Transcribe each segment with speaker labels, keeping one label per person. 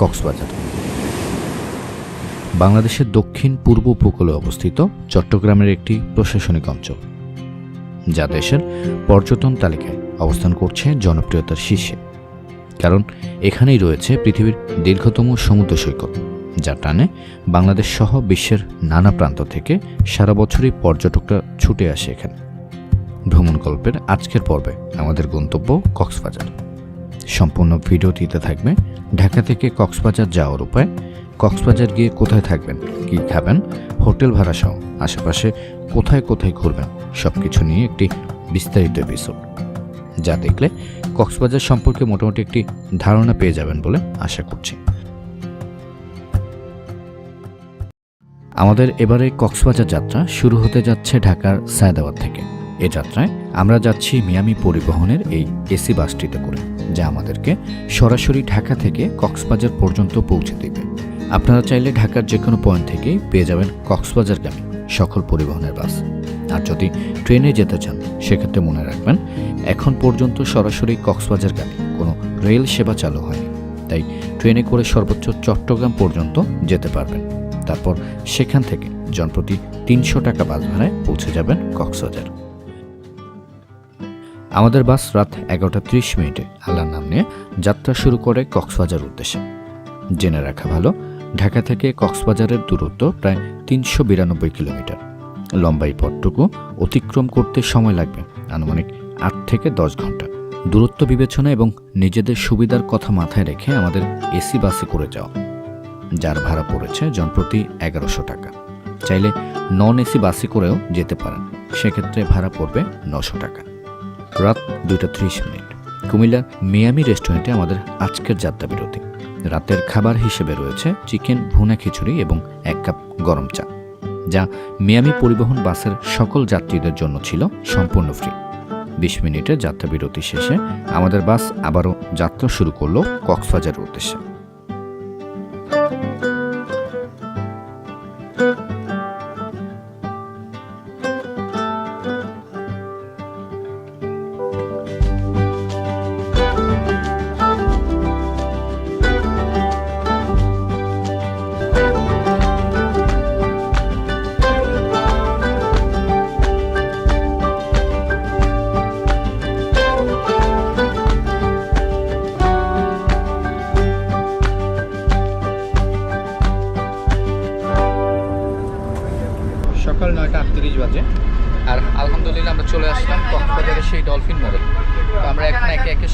Speaker 1: কক্সবাজার। বাংলাদেশের দক্ষিণ পূর্ব উপকূলে অবস্থিত চট্টগ্রামের একটি প্রশাসনিক অঞ্চল, যা দেশের পর্যটন তালিকায় অবস্থান করছে জনপ্রিয়তার শীর্ষে, কারণ এখানেই রয়েছে পৃথিবীর দীর্ঘতম সমুদ্র সৈকত যা টানে বাংলাদেশ সহ বিশ্বের নানা প্রান্ত থেকে সারা বছরই পর্যটকরা ছুটে আসে এখানে। ভ্রমণ গল্পের আজকের পর্বে আমাদের গন্তব্য কক্সবাজার। সম্পূর্ণ ভিডিওটিতে থাকবে। ঢাকা থেকে কক্সবাজার যাওয়ার উপায়, কক্সবাজার গিয়ে কোথায় থাকবেন, কী খাবেন, হোটেল ভাড়া সহ আশেপাশে কোথায় কোথায় ঘুরবেন সব কিছু নিয়ে একটি বিস্তারিত এপিসোড যা দেখলে কক্সবাজার সম্পর্কে মোটামুটি একটি ধারণা পেয়ে যাবেন বলে আশা করছি। আমাদের এবারে কক্সবাজার যাত্রা শুরু হতে যাচ্ছে ঢাকার সায়দাবাদ থেকে। এ যাত্রায় আমরা যাচ্ছি মিয়ামি পরিবহনের এই এসি বাসটিতে করে, যা আমাদেরকে সরাসরি ঢাকা থেকে কক্সবাজার পর্যন্ত পৌঁছে দেবে। আপনারা চাইলে ঢাকার যে কোনো পয়েন্ট থেকেই পেয়ে যাবেন কক্সবাজারগামী সকল পরিবহনের বাস। আর যদি ট্রেনে যেতে চান, সেক্ষেত্রে মনে রাখবেন, এখন পর্যন্ত সরাসরি কক্সবাজারগামী কোনো রেল সেবা চালু হয়নি। তাই ট্রেনে করে সর্বোচ্চ চট্টগ্রাম পর্যন্ত যেতে পারবেন। তারপর সেখান থেকে জনপ্রতি তিনশো টাকা বাস ভাড়ায় পৌঁছে যাবেন কক্সবাজার। আমাদের বাস রাত এগারোটা ত্রিশ মিনিটে। আল্লাহর নাম নিয়ে যাত্রা শুরু করে কক্সবাজার উদ্দেশ্যে। জেনে রাখা ভালো, ঢাকা থেকে কক্সবাজারের দূরত্ব প্রায় তিনশো বিরানব্বই কিলোমিটার। লম্বাই পথটুকু অতিক্রম করতে সময় লাগবে, আনুমানিক আট থেকে দশ ঘণ্টা। দূরত্ব বিবেচনা এবং নিজেদের সুবিধার কথা মাথায় রেখে আমাদের এসি বাসে করে যাওয়া। যার ভাড়া পড়েছে জনপ্রতি এগারোশো টাকা। চাইলে নন এসি বাসে করেও যেতে পারেন। সেক্ষেত্রে ভাড়া পড়বে নশো টাকা। রাত দুইটা ত্রিশ মিনিট। কুমিল্লার মিয়ামি রেস্টুরেন্টে আমাদের আজকের যাত্রা বিরতি। রাতের খাবার হিসেবে রয়েছে চিকেন, ভুনা খিচুড়ি এবং এক কাপ গরম চা, যা মিয়ামি পরিবহন বাসের সকল যাত্রীদের জন্য ছিল সম্পূর্ণ ফ্রি। বিশ মিনিটের যাত্রা বিরতি শেষে আমাদের বাস আবারও যাত্রা শুরু করল কক্সবাজারের উদ্দেশ্যে।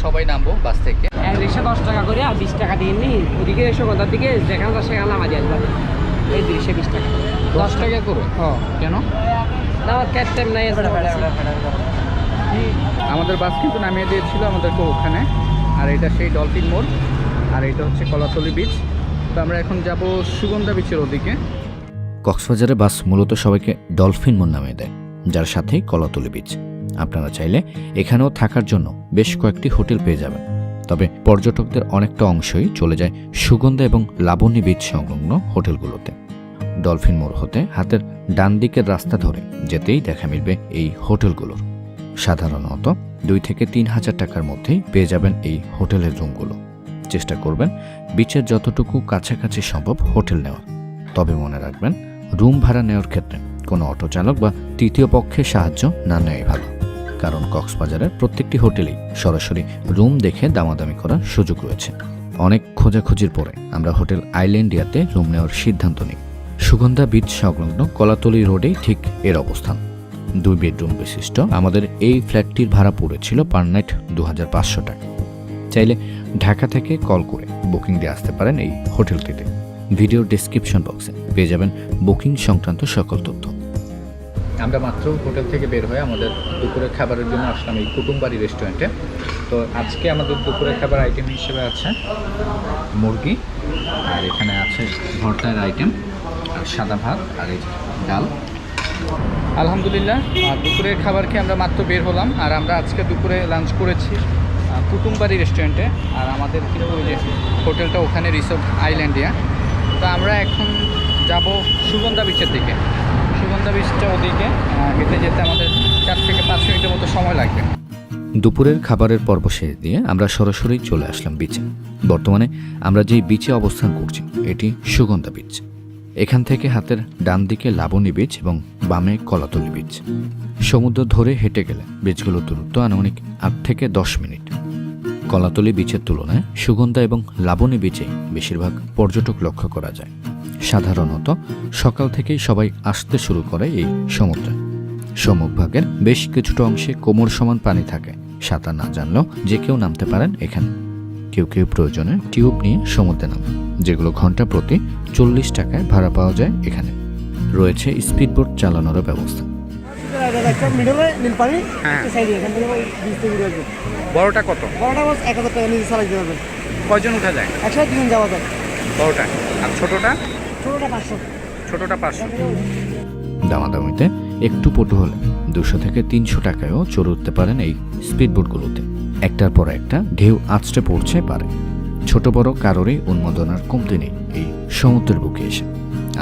Speaker 1: সবাই নামবো বাস থেকে।
Speaker 2: রিক্সা দশ টাকা করে আর বিশ টাকা দিয়ে নি ওদিকে সুগন্ধার দিকে যেখানে দশ টাকা নামাজি আসবে। এই দৃশ্যে বিশ টাকা।
Speaker 1: দশ টাকা করে?
Speaker 2: হ্যাঁ।
Speaker 1: কেন?
Speaker 2: না আমার ক্যাট টাইম নাই
Speaker 1: আমাদের বাস কিন্তু নামিয়ে দিয়েছিল আমাদেরকে ওখানে। আর এটা সেই ডলফিন মোড়। আর এটা হচ্ছে কলাতলি বিচ তো আমরা এখন যাব সুগন্ধা বিচের ওদিকে। কক্সবাজারে বাস মূলত সবাইকে ডলফিন মোড় নামিয়ে দেয় যার সাথেই কলাতলি বিচ আপনারা চাইলে এখানেও থাকার জন্য বেশ কয়েকটি হোটেল পেয়ে যাবেন। তবে পর্যটকদের অনেকটা অংশই চলে যায় সুগন্ধা এবং লাবণী বীজ সংলগ্ন হোটেলগুলোতে। ডলফিন মোড় হতে হাতের ডান দিকের রাস্তা ধরে যেতেই দেখা মিলবে এই হোটেলগুলোর। সাধারণত দুই থেকে তিন হাজার টাকার মধ্যেই পেয়ে যাবেন এই হোটেলের রুমগুলো। চেষ্টা করবেন বিচের যতটুকু কাছাকাছি সম্ভব হোটেল নেওয়ার। তবে মনে রাখবেন, রুম ভাড়া নেওয়ার ক্ষেত্রে কোনো অটো চালক বা তৃতীয় পক্ষের সাহায্য না নেওয়াই ভালো। কারণ কক্সবাজারের প্রত্যেকটি হোটেলেই সরাসরি রুম দেখে দামাদামি করার সুযোগ রয়েছে। অনেক খোঁজাখুঁজির পরে আমরা হোটেল আইল্যান্ডিয়াতে রুম নেওয়ার সিদ্ধান্ত নিই। সুগন্ধা বিচ সংলগ্ন কলাতলি রোডেই ঠিক এর অবস্থান। দুই বেডরুম বিশিষ্ট। আমাদের এই ফ্ল্যাটটির ভাড়া পড়েছিল পার নাইট দু পাঁচশো টাকা। চাইলে ঢাকা থেকে কল করে বুকিং দিয়ে আসতে পারেন এই হোটেলটিতে। ভিডিও ডেসক্রিপশন বক্সে পেয়ে যাবেন বুকিং সংক্রান্ত সকল তথ্য। আমরা মাত্র হোটেল থেকে বের হয়ে আমাদের দুপুরের খাবারের জন্য আসলাম এই কুটুমবাড়ি রেস্টুরেন্টে। তো আজকে আমাদের দুপুরের খাবার আইটেম হিসেবে আছে মুরগি, আর এখানে আছে ভর্তার আইটেম আর সাদা ভাত, আর এই ডাল। আলহামদুলিল্লাহ দুপুরের খাবার খেয়ে আমরা মাত্র বের হলাম, আর আমরা আজকে দুপুরে লাঞ্চ করেছি কুটুমবাড়ি রেস্টুরেন্টে, আর আমাদের কিন্তু ওই যে হোটেলটা ওখানে রিসোর্ট আইল্যান্ডিয়া তো আমরা এখন যাব সুগন্ধা বিচের দিকে। ওদিকে হেঁটে যেতে আমাদের চার থেকে পাঁচ মিনিটের মতো সময় লাগবে। দুপুরের খাবারের পর্ব শেষ দিয়ে আমরা সরাসরি চলে আসলাম বিচে বর্তমানে আমরা যেই বিচে অবস্থান করছি, এটি সুগন্ধা বিচ এখান থেকে হাতের ডান দিকে লাবণী বিচ এবং বামে কলাতলি বিচ সমুদ্র ধরে হেঁটে গেলে বিচগুলোর দূরত্ব আনুমানিক আট থেকে দশ মিনিট। কলাতলি বীচের তুলনায় সুগন্ধা এবং লাবণী বীচে বেশিরভাগ পর্যটক লক্ষ্য করা যায়। সাধারণত সকাল থেকেই সবাই আসতে শুরু করে এই সমুদ্রে। সম্মুখভাগের বেশ কিছুটা অংশে কোমর সমান পানি থাকে। সাঁতার না জানলেও যে কেউ নামতে পারেন এখানে। কেউ কেউ প্রয়োজনে টিউব নিয়ে সমুদ্রে নামে যেগুলো ঘণ্টা প্রতি চল্লিশ টাকায় ভাড়া পাওয়া যায় এখানে। রয়েছে স্পিডবোট চালানোরও ব্যবস্থা। হ্যাঁ। বড়টা কত?
Speaker 3: বড়টা এক হাজার টাকা চালাইতে
Speaker 1: কয়জন উঠা যায়?
Speaker 3: একসাথে দুজন যাওয়া যায়।
Speaker 1: বড়টা। আর ছোটটা?
Speaker 3: ছোটোটা পাঁচশো।
Speaker 1: দামাদামিতে একটু পটু হলে দুশো থেকে তিনশো টাকায়ও চড়ে উঠতে পারেন এই স্পিডবোটগুলোতে। একটার পর একটা ঢেউ আছড়ে পড়ছে পারে। ছোট বড় কারোরই উন্মাদনার কমতি নেই এই সমুদ্রের বুকে এসে।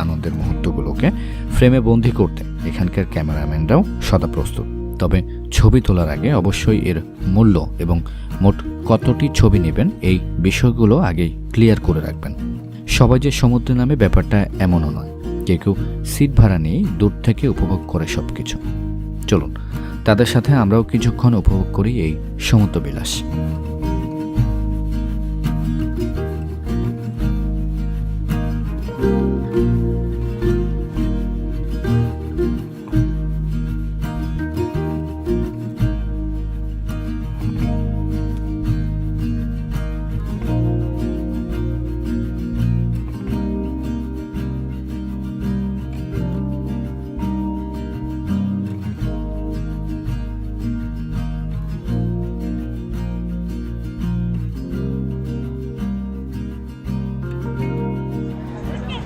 Speaker 1: আনন্দের মুহূর্তগুলোকে ফ্রেমে বন্দি করতে এখানকার ক্যামেরাম্যানরাও সদা প্রস্তুত। তবে ছবি তোলার আগে অবশ্যই এর মূল্য এবং মোট কতটি ছবি নেবেন এই বিষয়গুলো আগেই ক্লিয়ার করে রাখবেন। সবাই যে সমুদ্রে নামে ব্যাপারটা এমনও নয়। কেউ কেউ সিট ভাড়া নিয়ে দূর থেকে উপভোগ করে সব কিছু চলুন, তাদের সাথে আমরাও কিছুক্ষণ উপভোগ করি এই সমুদ্র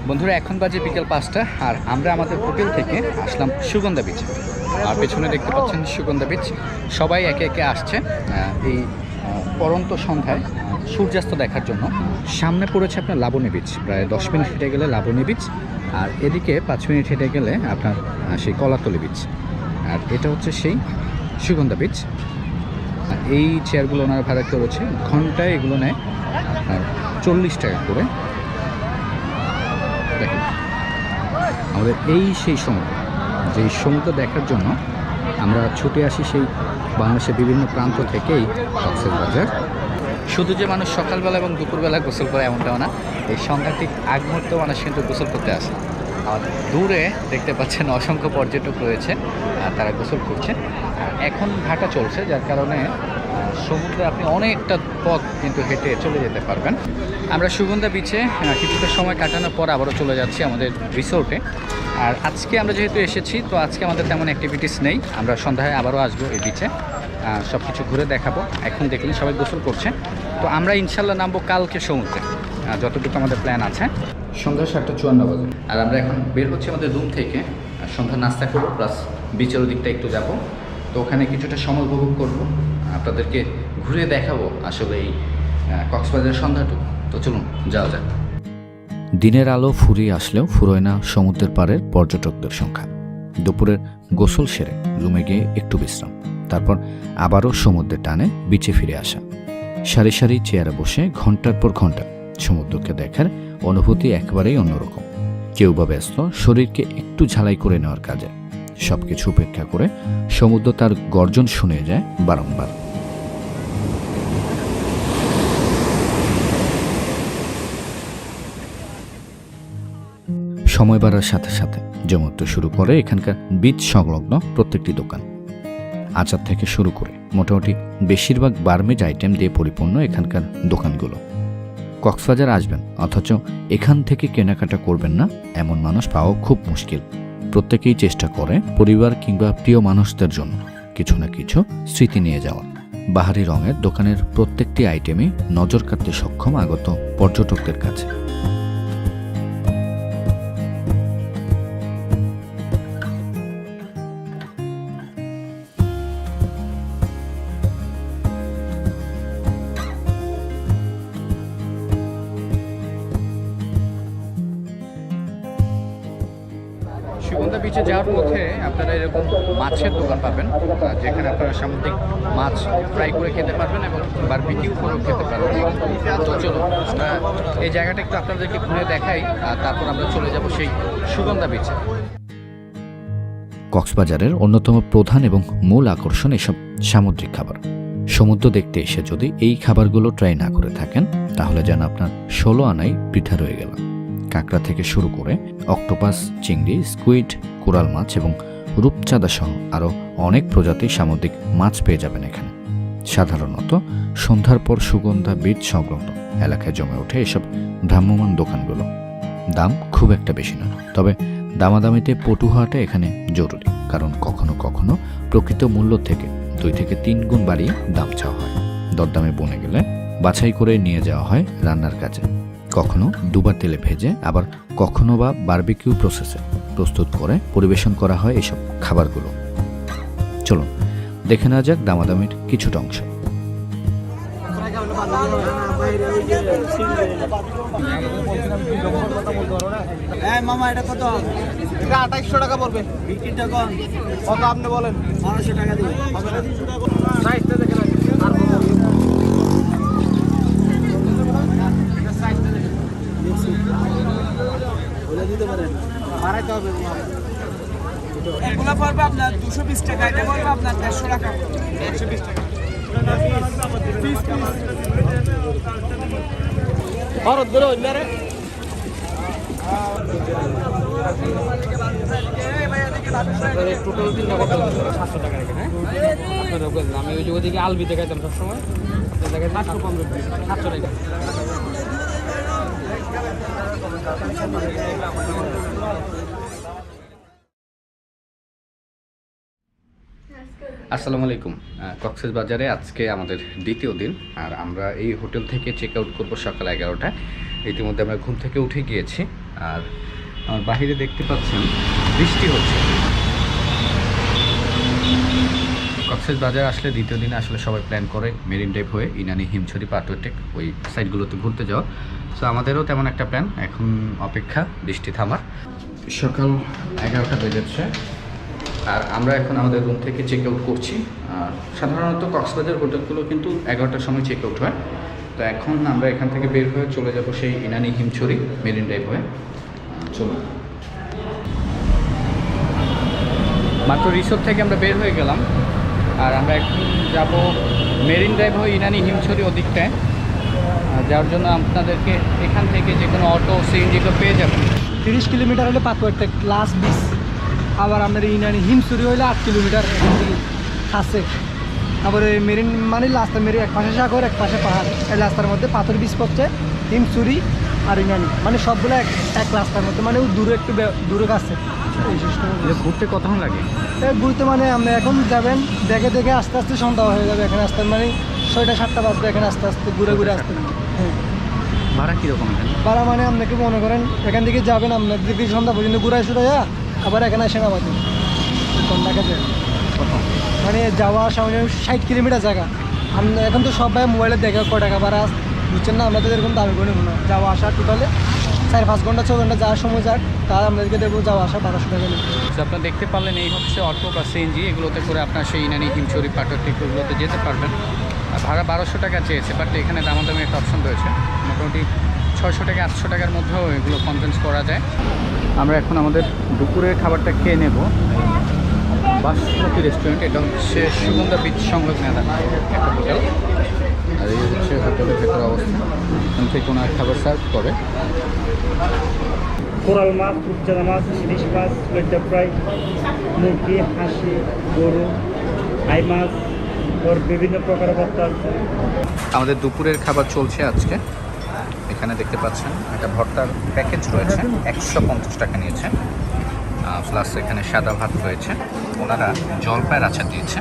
Speaker 1: বন্ধুরা, এখন বাজে বিকেল পাঁচটা, আর আমরা আমাদের হোটেল থেকে আসলাম সুগন্ধা বিচ আর পেছনে দেখতে পাচ্ছেন সুগন্ধা বিচ সবাই একে একে আসছে এই পরন্ত সন্ধ্যায় সূর্যাস্ত দেখার জন্য। সামনে পড়েছে আপনার লাবণী বিচ প্রায় দশ মিনিট হেঁটে গেলে লাবণী বিচ আর এদিকে পাঁচ মিনিট হেঁটে গেলে আপনার সেই কলাতলি বিচ আর এটা হচ্ছে সেই সুগন্ধা বিচ এই চেয়ারগুলো ওনারা ভাড়া করেছে, ঘন্টায় এগুলো নেয় আর চল্লিশ টাকা করে। দেখেন, আমাদের এই সেই সমুদ্র যে সমুদ্র দেখার জন্য আমরা ছুটে আসি সেই বাংলাদেশের বিভিন্ন প্রান্ত থেকেই কক্সেস বাজার। শুধু যে মানুষ সকালবেলা এবং দুপুরবেলা গোসল করে এমনটাও না, এই সন্ধ্যার ঠিক আগ মুহূর্তে মানুষ কিন্তু গোসল করতে আসে। আর দূরে দেখতে পাচ্ছেন অসংখ্য পর্যটক রয়েছে, আর তারা গোসল করছে। এখন ভাটা চলছে, যার কারণে সমুদ্রে আপনি অনেকটা পথ কিন্তু হেঁটে চলে যেতে পারবেন। আমরা সুগন্ধা বিচে কিছুটা সময় কাটানোর পর আবারও চলে যাচ্ছি আমাদের রিসোর্টে আর আজকে আমরা যেহেতু এসেছি, তো আজকে আমাদের তেমন অ্যাক্টিভিটিস নেই। আমরা সন্ধ্যায় আবারও আসব এই বিচে সব কিছু ঘুরে দেখাবো। এখন দেখলেন সবাই গোসল করছে। তো আমরা ইনশাল্লাহ নামবো কালকে সমুদ্রে। যতটুকু আমাদের প্ল্যান আছে। সন্ধ্যা সাতটা চুয়ান্ন বাজে। আর আমরা এখন বের হচ্ছি আমাদের রুম থেকে। সন্ধ্যা নাস্তা করব প্লাস বিচের দিকটা একটু যাব। তো ওখানে কিছুটা সময় উপভোগ করব। আপনাদেরকে ঘুরে দেখাবো আসলে এই কক্সবাজারের সন্ধ্যাটুকু। তো চলুন, যাওয়া যাক। দিনের আলো ফুরিয়ে আসলেও ফুরোয় না সমুদ্রের পাড়ের পর্যটকদের সংখ্যা। দুপুরের গোসল সেরে রুমে গিয়ে একটু বিশ্রাম, তারপর আবারও সমুদ্রের টানে বিচে ফিরে আসা। সারি সারি চেয়ারে বসে ঘণ্টার পর ঘণ্টা সমুদ্রকে দেখার অনুভূতি একেবারেই অন্যরকম। কেউ বা ব্যস্ত, শরীরকে একটু ঝালাই করে নেওয়ার কাজে। সবকিছু উপেক্ষা করে সমুদ্র তার গর্জন শুনে যায় বারংবার। সময় বাড়ার সাথে সাথে জমতে শুরু করে এখানকার বীজ সংলগ্ন প্রত্যেকটি দোকান। আচার থেকে শুরু করে মোটামুটি বেশিরভাগ বার্মেজ আইটেম দিয়ে পরিপূর্ণ এখানকার দোকানগুলো। কক্সবাজার আসবেন, অথচ এখান থেকে কেনাকাটা করবেন না এমন মানুষ পাওয়া খুব মুশকিল। প্রত্যেকেই চেষ্টা করে পরিবার কিংবা প্রিয় মানুষদের জন্য কিছু না কিছু স্মৃতি নিয়ে যাওয়া। বাহারি রঙের দোকানের প্রত্যেকটি আইটেমই নজর কাটতে সক্ষম আগত পর্যটকদের কাছে।
Speaker 4: বিচে যাওয়ার পথে আপনারা এরকম মাছের দোকান পাবেন যেখানে আপনারা সামুদ্রিক মাছ ফ্রাই করে খেতে পারবেন এবং বারবিকিউ করেও খেতে পারবেন। তো চলো আহ, এই জায়গাটা একটু আপনাদেরকে ঘুরে দেখাই আর তারপর আমরা চলে যাব সেই সুগন্ধা বিচে কক্সবাজারের অন্যতম প্রধান এবং মূল আকর্ষণ এসব সামুদ্রিক খাবার। সমুদ্র দেখতে এসে যদি এই খাবারগুলো ট্রাই না করে থাকেন তাহলে যেন আপনার ষোলো আনাই পিঠা রয়ে গেল। কাঁকড়া থেকে শুরু করে অক্টোপাস চিংড়ি স্কুইড কোরাল মাছ এবং রূপচাঁদা সহ আরও অনেক প্রজাতির সামুদ্রিক মাছ পেয়ে যাবেন এখানে। সাধারণত সন্ধ্যার পর সুগন্ধা বীজ সংলগ্ন এলাকায় জমে ওঠে এসব ভ্রাম্যমান দোকানগুলো। দাম খুব একটা বেশি নয়, তবে দামাদামিতে পটু হওয়াটা এখানে জরুরি, কারণ কখনো কখনো প্রকৃত মূল্য থেকে দুই থেকে তিন গুণ বাড়িয়ে দাম চাওয়া হয়। দরদামে বনে গেলে বাছাই করে নিয়ে যাওয়া হয় রান্নার কাজে। কখনো ডুবা তেলে ভেজে আবার কখনো বা বারবিকিউ প্রসেসে প্রস্তুত করে পরিবেশন করা হয় এসব খাবারগুলো। চলুন দেখে নেওয়া যাক দামাদামির কিছুটা অংশ।
Speaker 3: হ্যাঁ মামা এটা কত? এটা আঠাইশশো টাকা পড়বে। কত আপনি বলেন? বারোশো টাকা দিবে সাইজটা দেখে দিতে পারেন বাড়াইতে হবে।
Speaker 5: এগুলো পড়বে আপনার দুশো বিশ টাকা এটা পড়বে আপনার দেড়শো টাকা। একশো বিশ টাকা
Speaker 3: ভারত বেরো মেরে
Speaker 2: টোটাল তিনটা কত সাতশো টাকা রেখে হ্যাঁ? আমি ওই যে ওদিকে আলবি দেখাইতাম সবসময় দেখাই সাতশো পনেরো সাতশো টাকা।
Speaker 4: আসসালামু আলাইকুম। কক্সেস বাজারে আজকে আমাদের দ্বিতীয় দিন, আর আমরা এই হোটেল থেকে চেক আউট করব সকাল এগারোটায়। ইতিমধ্যে আমরা ঘুম থেকে উঠে গিয়েছি, আর আমার বাহিরে দেখতে পাচ্ছেন, বৃষ্টি হচ্ছে। কক্সেস বাজার আসলে দ্বিতীয় দিনে আসলে সবাই প্ল্যান করে মেরিন ড্রাইভ হয়ে ইনানি হিমছড়ি পাটোটেক ওই সাইডগুলোতে ঘুরতে যাওয়া। সো আমাদেরও তেমন একটা প্ল্যান এখন অপেক্ষা, বৃষ্টি থামার। সকাল এগারোটা বেজেছে। আর আমরা এখন আমাদের রুম থেকে চেক আউট করছি। আর সাধারণত কক্সবাজার হোটেলগুলো কিন্তু এগারোটার সময় চেক আউট হয়। তো এখন আমরা এখান থেকে বের হয়ে চলে যাব সেই ইনানি হিমছড়ি, মেরিন ড্রাইভ হয়ে। চলুন। মাত্র রিসোর্ট থেকে আমরা বের হয়ে গেলাম। আর আমরা এখন যাব মেরিন ড্রাইভ হয়ে ইনানি হিমছড়ি ওদিকটায়। যাওয়ার জন্য আপনাদেরকে এখান থেকে যে কোনো অটো সিএনজিগুলো পেয়ে যাবেন।
Speaker 3: তিরিশ কিলোমিটার হলে পাকুয়ারটা লাস্ট বিচ আবার আপনার ইনানি হিমসুরি হইলে আট কিলোমিটার আছে। আবার এই মেরিন মানে রাস্তা মেরি এক পাশে সাগর এক পাশে পাহাড়। এই রাস্তার মধ্যে পাথর বিচ পড়ছে হিমসুরি আর ইনানি মানে সবগুলো এক এক রাস্তার মধ্যে মানে ও দূরে একটু দূরে system
Speaker 4: ঘুরতে কতক্ষণ লাগে?
Speaker 3: ঘুরতে মানে আপনি এখন যাবেন দেখে দেখে আস্তে আস্তে সন্ধ্যা হয়ে যাবে। এখানে আসতে মানে ছয়টা সাতটা বাজবে এখানে আস্তে আস্তে ঘুরে ঘুরে আসতে। হ্যাঁ।
Speaker 4: ভাড়া কীরকম
Speaker 3: ভাড়া মানে আপনাকে মনে করেন এখান থেকে যাবেন আপনার দিকে সন্ধ্যা পর্যন্ত ঘুরে শুরু আবার এখানে আসেন আমাদের। কন্যাকে মানে যাওয়া আসা মানে ষাট কিলোমিটার জায়গা। আমি, এখন তো সবাই মোবাইলে দেখে ক টাকা ভাড়া বুঝছেন না? আমরা তো এরকম দামি করে নেব না যাওয়া আসা টোটালে চার পাঁচ ঘণ্টা, ছ ঘণ্টা যাওয়ার সময় যাক। তার আমাদেরকে দেবো যাওয়া আসা বারোশো টাকা নেব
Speaker 4: আপনারা দেখতে পারলেন, এই হচ্ছে অটো বা সিএনজি। এগুলোতে করে আপনার সেই ইনানি হিমচুরি পাটক এগুলোতে যেতে পারবেন। আর ভাড়া বারোশো টাকা চেয়েছে বাট এখানে দামাদামি একটা অপশন রয়েছে। মোটামুটি ছয়শো টাকা আটশো টাকার মধ্যেও এগুলো কনভেন্স করা যায়। আমরা এখন আমাদের দুপুরের খাবারটা খেয়ে নেব। বাসমতি রেস্টুরেন্ট এটা হচ্ছে সুগন্ধা বীজ সংলগ্ন একটা হোটেল আর এই হচ্ছে হোটেলের ভেতর অবস্থা। এখান থেকে কোনো খাবার সার্ভ করে।
Speaker 6: কোরাল মাছ রূপচাঁদা মাছ ইলিশ মাছ লজ্জা ফ্রাই মুরগি হাঁসি গরু আই মাছ ওর বিভিন্ন প্রকার ভর্তা আছে।
Speaker 4: আমাদের দুপুরের খাবার চলছে আজকে। এখানে দেখতে পাচ্ছেন একটা ভর্তার প্যাকেজ রয়েছে। একশো পঞ্চাশ টাকা নিয়েছে। প্লাস এখানে সাদা ভাত রয়েছে। ওনারা জলপাইয়ের আচার দিয়েছে।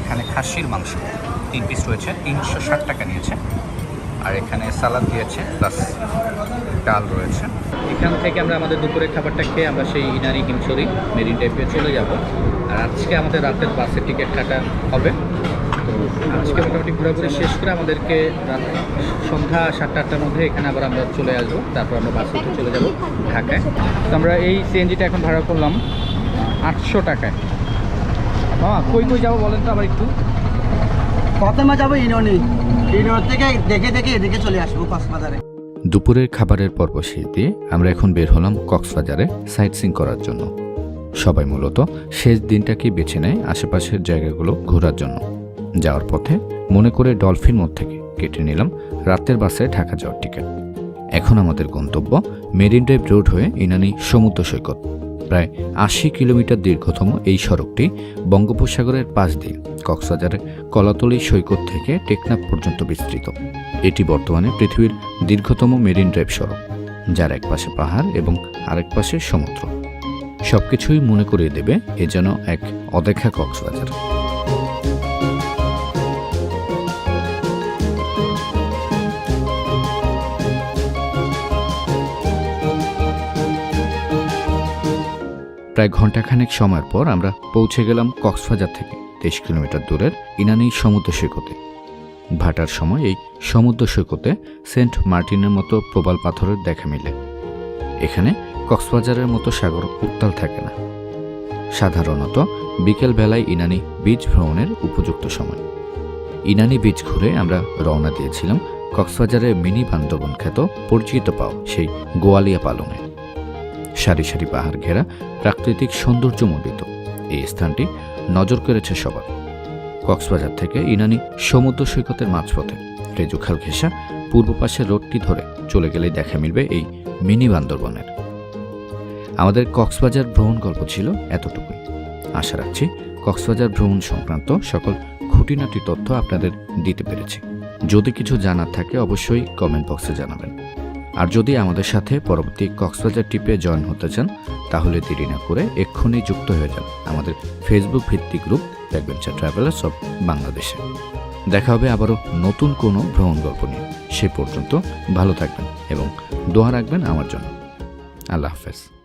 Speaker 4: এখানে খাসির মাংস তিন পিস রয়েছে, তিনশো ষাট টাকা নিয়েছে। আর এখানে সালাদ দিয়েছে প্লাস ডাল রয়েছে। এখান থেকে আমরা আমাদের দুপুরের খাবারটা খেয়ে আমরা সেই ইনারি হিমছড়ি মেরিন টাইপে চলে যাব। আর আজকে আমাদের রাতের বাসের টিকিট কাটা হবে। আজকে মোটামুটি ঘোরাঘুরি শেষ করে আমাদেরকে সন্ধ্যা সাতটা আটটার মধ্যে এখানে আবার আমরা চলে আসব। তারপর আমরা বাসে উঠে চলে যাব ঢাকায়। তো আমরা এই সিএনজিটা এখন ভাড়া করলাম
Speaker 1: আটশো টাকায়। হ্যাঁ কই কই যাব বলেন তো আবার একটু।
Speaker 7: প্রথমে যাব ইউনিয়নে। ইউনিয়ন থেকে দেখে দেখে এদিকে চলে আসব কক্সবাজারে।
Speaker 1: দুপুরের খাবারের পর্ব শেষ দিয়ে আমরা এখন বের হলাম কক্সবাজারে সাইট সিং করার জন্য। সবাই মূলত শেষ দিনটাকে বেছে নেয় আশেপাশের জায়গাগুলো ঘোরার জন্য। যাওয়ার পথে মনে করে ডলফিন মোড় থেকে কেটে নিলাম রাতের বাসে ঢাকা যাওয়ার টিকিট। এখন আমাদের গন্তব্য মেরিন ড্রাইভ রোড হয়ে ইনানি সমুদ্র সৈকত। প্রায় আশি কিলোমিটার দীর্ঘতম এই সড়কটি বঙ্গোপসাগরের পাশ দিয়ে কক্সবাজারের কলাতলি সৈকত থেকে টেকনাফ পর্যন্ত বিস্তৃত। এটি বর্তমানে পৃথিবীর দীর্ঘতম মেরিন ড্রাইভ সড়ক, যার এক পাশে পাহাড় এবং আরেক পাশে সমুদ্র। সবকিছুই মনে করিয়ে দেবে এ যেন এক অদেখা কক্সবাজার। প্রায় ঘন্টাখানেক সময়ের পর আমরা পৌঁছে গেলাম কক্সবাজার থেকে, তেইশ কিলোমিটার দূরের ইনানি সমুদ্র সৈকতে। ভাটার সময় এই সমুদ্র সৈকতে সেন্ট মার্টিনের মতো প্রবাল পাথরের দেখা মিলে। এখানে কক্সবাজারের মতো সাগর উত্তাল থাকে না। সাধারণত বিকেল বেলায় ইনানি বীচ ভ্রমণের উপযুক্ত সময়। ইনানি বীচ ঘুরে আমরা রওনা দিয়েছিলাম কক্সবাজারের মিনি বান্দরবন খ্যাত পরিচিত পাও সেই গোয়ালিয়া পালনে সারি সারি পাহাড় ঘেরা প্রাকৃতিক সৌন্দর্যমণ্ডিত এই স্থানটি নজর কেড়েছে সবার। কক্সবাজার থেকে ইনানি সমুদ্র সৈকতের মাঝপথে রেজুখাল ঘেঁষা পূর্ব পাশের রোডটি ধরে চলে গেলেই দেখা মিলবে এই মিনি বান্দরবনের। আমাদের কক্সবাজার ভ্রমণ গল্প ছিল এতটুকুই। আশা রাখছি কক্সবাজার ভ্রমণ সংক্রান্ত সকল খুঁটিনাটি তথ্য আপনাদের দিতে পেরেছি। যদি কিছু জানার থাকে অবশ্যই কমেন্ট বক্সে জানাবেন। আর যদি আমাদের সাথে পরবর্তী কক্সবাজার ট্রিপে জয়েন হতে চান, তাহলে দেরি না করে এক্ষুনি যুক্ত হয়ে যান। আমাদের ফেসবুক ভিত্তিক গ্রুপ অ্যাডভেঞ্চার ট্রাভেলার্স অব বাংলাদেশে দেখা হবে আবারও নতুন কোনো ভ্রমণ গল্প নিয়ে। সে পর্যন্ত ভালো থাকবেন এবং দোয়া রাখবেন আমার জন্য। আল্লাহ হাফেজ।